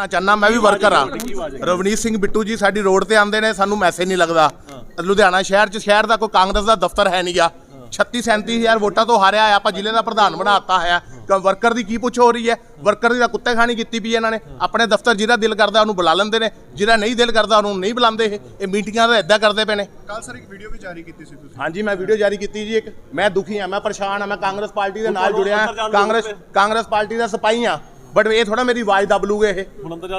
ਪੁੱਛਣਾ ਚਾਹਨਾ ਮੈਂ ਵੀ ਵਰਕਰ ਆ ਰਵਨੀਤ ਸਿੰਘ ਬਿੱਟੂ ਜੀ ਸਾਡੀ ਰੋਡ ਤੇ ਆਉਂਦੇ ਨੇ ਸਾਨੂੰ ਮੈਸੇਜ ਨਹੀਂ ਲੱਗਦਾ। ਲੁਧਿਆਣਾ ਸ਼ਹਿਰ 'ਚ ਸ਼ਹਿਰ ਦਾ ਕੋਈ ਕਾਂਗਰਸ ਦਾ ਦਫ਼ਤਰ ਹੈ ਨਹੀਂਗਾ 36 37000 ਵੋਟਾਂ ਤੋਂ ਹਾਰਿਆ ਆ ਆਪਾਂ ਜ਼ਿਲ੍ਹੇ ਦਾ ਪ੍ਰਧਾਨ ਬਣਾਤਾ ਹੈ। ਕਿ ਵਰਕਰ ਦੀ ਕੀ ਪੁੱਛ ਹੋ ਰਹੀ ਹੈ? ਵਰਕਰ ਦੀ ਤਾਂ ਕੁੱਤੇ ਖਾਣੀ ਕੀਤੀ ਪਈ ਇਹਨਾਂ ਨੇ। ਆਪਣੇ ਦਫ਼ਤਰ ਜਿਹਦਾ ਦਿਲ ਕਰਦਾ ਉਹਨੂੰ ਬੁਲਾ ਲੈਂਦੇ ਨੇ। ਜਿਹਦਾ ਨਹੀਂ ਦਿਲ ਕਰਦਾ ਉਹਨੂੰ ਨਹੀਂ ਬੁਲਾਉਂਦੇ ਇਹ। ਇਹ ਮੀਟਿੰਗਾਂ ਤਾਂ ਇਦਾਂ ਕਰਦੇ ਪਏ ਨੇ। ਕੱਲ ਸਰ ਇੱਕ ਵੀਡੀਓ ਵੀ ਜਾਰੀ ਕੀਤੀ ਸੀ ਤੁਸੀਂ। ਹਾਂਜੀ ਮੈਂ ਵੀਡੀਓ ਜਾਰੀ ਕੀਤੀ ਜੀ ਇੱਕ। ਮੈਂ ਦੁਖੀ ਆ ਮੈਂ ਪਰੇਸ਼ਾਨ ਆ ਮੈਂ ਕਾਂਗਰਸ ਪਾਰਟੀ ਦੇ ਨਾਲ ਜੁੜਿਆ। ਕਾਂਗਰਸ ਕਾਂਗਰਸ ਪਾਰਟੀ ਦਾ ਸਿਪਾਹੀ ਆ ਬਟ ਇਹ ਥੋੜਾ ਮੇਰੀ ਆਵਾਜ਼ ਦਬ ਲੂਗੇ ਇਹ।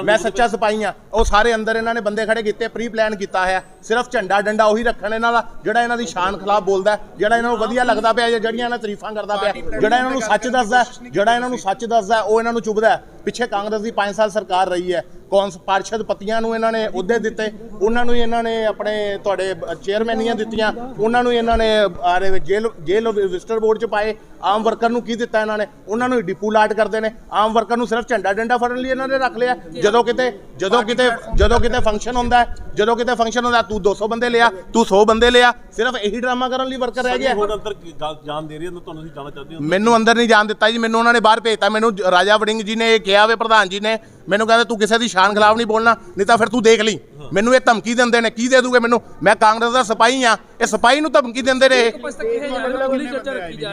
ਮੈਂ ਸੱਚਾ ਸਿਪਾਹੀ ਆ ਉਹ ਸਾਰੇ ਅੰਦਰ ਇਹਨਾਂ ਨੇ ਬੰਦੇ ਖੜੇ ਕੀਤੇ ਪ੍ਰੀ ਪਲਾਨ ਕੀਤਾ ਹੈ ਸਿਰਫ ਝੰਡਾ ਡੰਡਾ ਉਹੀ ਰੱਖਣ ਇਹਨਾਂ ਦਾ ਜਿਹੜਾ ਇਹਨਾਂ ਦੀ ਸ਼ਾਨ ਖਿਲਾਫ ਬੋਲਦਾ ਜਿਹੜਾ ਇਹਨਾਂ ਨੂੰ ਵਧੀਆ ਲੱਗਦਾ ਪਿਆ ਜਾਂ ਜਿਹੜੀਆਂ ਇਹਨਾਂ ਤਾਰੀਫਾਂ ਕਰਦਾ ਪਿਆ ਜਿਹੜਾ ਇਹਨਾਂ ਨੂੰ ਸੱਚ ਦੱਸਦਾ ਜਿਹੜਾ ਇਹਨਾਂ ਨੂੰ ਸੱਚ ਦੱਸਦਾ ਉਹ ਇਹਨਾਂ ਨੂੰ ਚੁਭਦਾ। ਪਿੱਛੇ ਕਾਂਗਰਸ ਦੀ 5 ਸਾਲ ਸਰਕਾਰ ਰਹੀ ਹੈ। ਕੌਂਸ ਪਾਰਸ਼ਦ ਪਤੀਆਂ ਨੂੰ ਇਹਨਾਂ ਨੇ ਅਹੁਦੇ ਦਿੱਤੇ ਉਹਨਾਂ ਨੂੰ ਹੀ ਇਹਨਾਂ ਨੇ ਆਪਣੇ ਤੁਹਾਡੇ ਚੇਅਰਮੈਨੀਆਂ ਦਿੱਤੀਆਂ ਉਹਨਾਂ ਨੂੰ ਹੀ ਇਹਨਾਂ ਨੇ ਆਰੇ ਜੇਲ੍ਹ ਜੇਲ੍ਹ ਵਿਜ਼ਟਰ ਬੋਰਡ 'ਚ ਪਾਏ ਆਮ ਵਰਕਰ ਨੂੰ ਕੀ ਦਿੱਤਾ ਇਹਨਾਂ ਨੇ? ਉਹਨਾਂ ਨੂੰ ਡਿਪੂ ਲਾਟ ਕਰਦੇ ਨੇ ਆਮ ਵਰਕਰ ਨੂੰ ਸਿਰਫ ਝੰਡਾ ਡੰਡਾ ਫੜਨ ਲਈ ਇਹਨਾਂ ਨੇ ਰੱਖ ਲਿਆ। ਜਦੋਂ ਕਿਤੇ ਜਦੋਂ ਕਿਤੇ ਜਦੋਂ ਕਿਤੇ ਫੰਕਸ਼ਨ ਹੁੰਦਾ ਜਦੋਂ ਕਿਤੇ ਫੰਕਸ਼ਨ ਹੁੰਦਾ ਤੂੰ 200 ਬੰਦੇ ਲਿਆ ਤੂੰ 100 ਬੰਦੇ ਲਿਆ ਸਿਰਫ ਇਹੀ ਡਰਾਮਾ ਕਰਨ ਲਈ ਵਰਕਰ ਰਹਿ ਗਿਆ। ਹੁਣ ਅੰਦਰ ਕੀ ਗੱਲ ਜਾਣ ਦੇ ਰਹੀ ਹੈ? ਤੁਹਾਨੂੰ ਅਸੀਂ ਜਾਣਾ ਚਾਹਦੇ ਹਾਂ। ਮੈਨੂੰ ਅੰਦਰ ਨਹੀਂ ਜਾਣ ਦਿੱਤਾ ਜੀ ਮੈਨੂੰ ਉਹਨਾਂ ਨੇ ਬਾਹਰ ਭੇਜਤਾ ਮੈਨੂੰ ਰਾਜਾ ਵੜਿੰਗ ਜੀ ਨੇ ਇਹ ਕਿਹਾ ਵੇ ਪ੍ਰਧਾਨ ਜੀ ਨੇ ਮੈਨੂੰ ਕਹਿੰਦੇ ਤੂੰ ਕਿਸੇ ਦੀ ਸ਼ਾਨ ਖਿਲਾਫ ਨਹੀਂ ਬੋਲਣਾ ਨਹੀਂ ਤਾਂ ਫਿਰ ਤੂੰ ਦੇਖ ਲਈ। ਮੈਨੂੰ ਇਹ ਧਮਕੀ ਦਿੰਦੇ ਨੇ ਕੀ ਦੇ ਦੂਗੇ ਮੈਨੂੰ? ਮੈਂ ਕਾਂਗਰਸ ਦਾ ਸਿਪਾਹੀ ਆ ਇਹ ਸਿਪਾਹੀ ਨੂੰ ਧਮਕੀ ਦਿੰਦੇ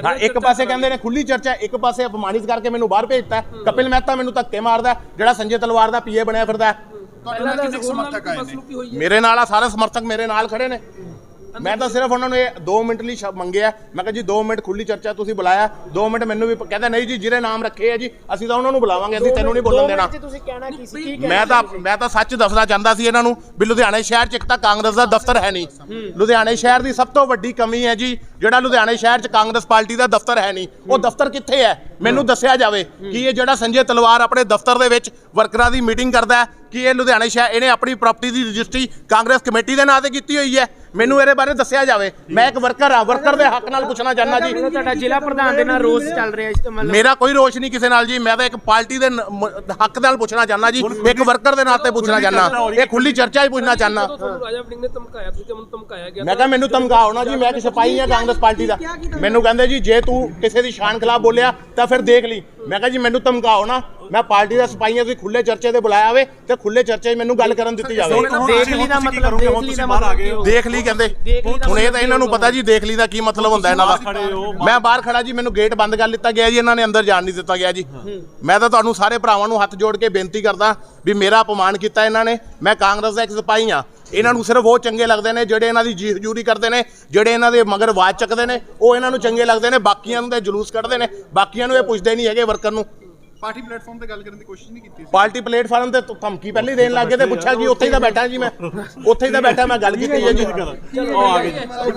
ਹਾਂ ਇੱਕ ਪਾਸੇ ਕਹਿੰਦੇ ਨੇ ਖੁੱਲੀ ਚਰਚਾ ਇੱਕ ਪਾਸੇ ਅਪਮਾਨਿਤ ਕਰਕੇ ਮੈਨੂੰ ਬਾਹਰ ਭੇਜਤਾ ਕਪਿਲ ਮਹਿਤਾ ਮੈਨੂੰ ਧੱਕੇ ਮਾਰਦਾ ਜਿਹੜਾ ਸੰਜੇ ਤਲਵਾਰ ਦਾ ਪੀਏ ਬਣਿਆ ਫਿਰਦਾ ਤੁਹਾਡੇ ਨਾਲ ਕਿੰਨੇ ਕੁ ਸਮਰਥਕ ਆਏ ਨੇ? ਕੀ ਹੋਈ ਹੈ? ਮੇਰੇ ਨਾਲ ਆ ਸਾਰੇ ਸਮਰਥਕ ਮੇਰੇ ਨਾਲ ਖੜੇ ਨੇ। ਮੈਂ ਤਾਂ ਸਿਰਫ ਉਹਨਾਂ ਨੂੰ ਇਹ 2 ਮਿੰਟ ਲਈ ਸ਼- ਮੰਗਿਆ। ਮੈਂ ਕਿਹਾ ਜੀ 2 ਮਿੰਟ ਖੁੱਲੀ ਚਰਚਾ ਤੁਸੀਂ ਬੁਲਾਇਆ। 2 ਮਿੰਟ ਮੈਨੂੰ ਵੀ ਕਹਿੰਦਾ ਨਹੀਂ ਜੀ ਜਿਹੜੇ ਨਾਮ ਰੱਖੇ ਆ ਜੀ ਅਸੀਂ ਤਾਂ ਉਹਨਾਂ ਨੂੰ ਬੁਲਾਵਾਂਗੇ ਅਸੀਂ ਤੈਨੂੰ ਨਹੀਂ ਬੋਲਣ ਦੇਣਾ। ਤੁਸੀਂ ਕਹਿਣਾ ਕੀ ਸੀ ਕੀ ਮੈਂ ਤਾਂ ਮੈਂ ਤਾਂ ਸੱਚ ਦੱਸਣਾ ਚਾਹੁੰਦਾ ਸੀ ਇਹਨਾਂ ਨੂੰ ਵੀ ਲੁਧਿਆਣੇ ਸ਼ਹਿਰ 'ਚ ਇੱਕ ਤਾਂ ਕਾਂਗਰਸ ਦਾ ਦਫ਼ਤਰ ਹੈ ਨਹੀਂ। ਲੁਧਿਆਣੇ ਸ਼ਹਿਰ ਦੀ ਸਭ ਤੋਂ ਵੱਡੀ ਕਮੀ ਹੈ ਜੀ ਜਿਹੜਾ ਲੁਧਿਆਣੇ ਸ਼ਹਿਰ 'ਚ ਕਾਂਗਰਸ ਪਾਰਟੀ ਦਾ ਦਫ਼ਤਰ ਹੈ ਨਹੀਂ। ਉਹ ਦਫ਼ਤਰ ਕਿੱਥੇ ਹੈ? ਮੈਨੂੰ ਦੱਸਿਆ ਜਾਵੇ ਕਿ ਇਹ ਜਿਹੜਾ ਸੰਜੇ ਤਲਵਾਰ ਆਪਣੇ ਦਫ਼ਤਰ ਦੇ ਵਿੱਚ ਵਰਕਰਾਂ ਦੀ ਮੀਟਿੰਗ ਕਰਦਾ ਹੈ ਕਿ ਇਹ ਲੁਧਿਆਣੇ ਸ਼ਹਿਰ ਇਹਨੇ ਆਪਣੀ ਪ੍ਰਾਪਰਟੀ ਦੀ ਰਜਿਸਟਰੀ ਕਾਂਗਰਸ ਕਮੇਟੀ ਦੇ ਨਾਂ ਤੇ ਕੀਤੀ ਹੋਈ ਹੈ। ਮੈਨੂੰ ਇਹਦੇ ਬਾਰੇ ਦੱਸਿਆ ਜਾਵੇ ਮੈਂ ਇੱਕ ਵਰਕਰ ਆ ਵਰਕਰ ਦੇ ਹੱਕ ਨਾਲ ਪੁੱਛਣਾ ਚਾਹੁੰਦਾ ਜੀ ਤੁਹਾਡਾ ਜ਼ਿਲ੍ਹਾ ਪ੍ਰਧਾਨ ਦੇ ਨਾਲ ਰੋਸ ਚੱਲ ਰਿਹਾ ਇਸ ਤੋਂ ਮਤਲਬ ਮੇਰਾ ਕੋਈ ਰੋਸ਼ ਨਹੀਂ ਕਿਸੇ ਨਾਲ ਜੀ ਮੈਂ ਤਾਂ ਇੱਕ ਪਾਰਟੀ ਦੇ ਨ- ਮ- ਹੱਕ ਨਾਲ ਪੁੱਛਣਾ ਚਾਹੁੰਦਾ ਜੀ ਇੱਕ ਵਰਕਰ ਦੇ ਨਾਤੇ ਪੁੱਛਣਾ ਚਾਹੁੰਦਾ ਇਹ ਖੁੱਲੀ ਚਰਚਾ ਹੀ ਪੁੱਛਣਾ ਚਾਹੁੰਦਾ ਤੁਹਾਨੂੰ ਰਾਜਾ ਵੜਿੰਗ ਨੇ ਧਮਕਾਇਆ ਤੁਸੀਂ ਤੁਹਾਨੂੰ ਧਮਕਾਇਆ ਗਿਆ ਮੈਂ ਕਿਹਾ ਮੈਨੂੰ ਧਮਕਾਓ ਨਾ ਜੀ ਮੈਂ ਕਿ ਸਿਪਾਹੀ ਆ ਕਾਂਗਰਸ ਪਾਰਟੀ ਦਾ ਮੈਨੂੰ ਕਹਿੰਦੇ ਜੀ ਜੇ ਤੂੰ ਕਿਸੇ ਦੀ ਸ਼ਾਨ ਖਿਲਾਫ ਬੋਲਿਆ ਤਾਂ ਫਿਰ ਦੇਖ ਲਈ ਮੈਂ ਕਿਹਾ ਜੀ ਮੈਨੂੰ ਧਮਕਾਓ ਨਾ। ਮੈਂ ਪਾਰਟੀ ਦਾ ਸਿਪਾਹੀ ਆ ਤੁਸੀਂ ਖੁੱਲੇ ਚਰਚੇ ਤੇ ਬੁਲਾਇਆ ਹੋਵੇ ਤੇ ਖੁੱਲੇ ਚਰਚੇ 'ਚ ਮੈਨੂੰ ਗੱਲ ਕਰਨ ਦਿੱਤੀ ਜਾਵੇ। ਦੇਖ ਲਈ ਦਾ ਮਤਲਬ ਦੇਖ ਲਈ ਦਾ ਬਾਹਰ ਆ ਗਏ ਹੋ। ਦੇਖ ਲਈ ਕਹਿੰਦੇ। ਹੁਣ ਇਹ ਤਾਂ ਇਹਨਾਂ ਨੂੰ ਪਤਾ ਜੀ ਦੇਖ ਲਈ ਦਾ ਕੀ ਮਤਲਬ ਹੁੰਦਾ ਇਹਨਾਂ ਦਾ। ਮੈਂ ਬਾਹਰ ਖੜਾ ਜੀ ਮੈਨੂੰ ਗੇਟ ਬੰਦ ਕਰ ਲਿੱਤਾ ਗਿਆ ਜੀ ਇਹਨਾਂ ਨੇ ਅੰਦਰ ਜਾਣ ਨਹੀਂ ਦਿੱਤਾ ਗਿਆ ਜੀ। ਮੈਂ ਤਾਂ ਤੁਹਾਨੂੰ ਸਾਰੇ ਭਰਾਵਾਂ ਨੂੰ ਹੱਥ ਜੋੜ ਕੇ ਬੇਨਤੀ ਕਰਦਾ ਵੀ ਮੇਰਾ ਅਪਮਾਨ ਕੀਤਾ ਇਹਨਾਂ ਨੇ। ਮੈਂ ਕਾਂਗਰਸ ਦਾ ਇੱਕ ਸਿਪਾਹੀ ਆ ਇਹਨਾਂ ਨੂੰ ਸਿਰਫ ਉਹ ਚੰਗੇ ਲੱਗਦੇ ਨੇ ਜਿਹੜੇ ਇਹਨਾਂ ਦੀ ਜੀ ਹਜੂਰੀ ਕਰਦੇ ਨੇ ਜਿਹੜੇ ਇਹਨਾਂ ਦੇ ਮਗਰ ਆਵਾਜ਼ ਚੱਕਦੇ ਨੇ ਉਹ ਇਹਨਾਂ ਨੂੰ ਚੰਗੇ ਲੱਗਦੇ ਨੇ ਬਾਕੀਆਂ ਨੂੰ ਤੇ ਜਲੂਸ ਕੱਢਦੇ ਨੇ ਬਾਕੀਆਂ ਨੂੰ ਇਹ ਪੁੱਛਦੇ ਨਹੀਂ ਹੈਗੇ ਵਰਕਰ ਨੂੰ। ਪਾਰਟੀ ਪਲੇਟਫਾਰਮ ਤੇ ਗੱਲ ਕਰਨ ਦੀ ਕੋਸ਼ਿਸ਼ ਨਹੀਂ ਕੀਤੀ ਸੀ। ਪਾਰਟੀ ਪਲੇਟਫਾਰਮ ਤੇ ਧਮਕੀ ਪਹਿਲੇ ਦੇਣ ਲੱਗੇ ਤੇ ਪੁੱਛਿਆ ਜੀ ਉੱਥੇ ਹੀ ਤਾਂ ਬੈਠਾ ਜੀ ਮੈਂ ਉੱਥੇ ਹੀ ਤਾਂ ਬੈਠਾ ਮੈਂ ਗੱਲ ਕੀਤੀ ਹੈ ਜੀ। ਉਹ ਆ ਗਏ ਜੀ।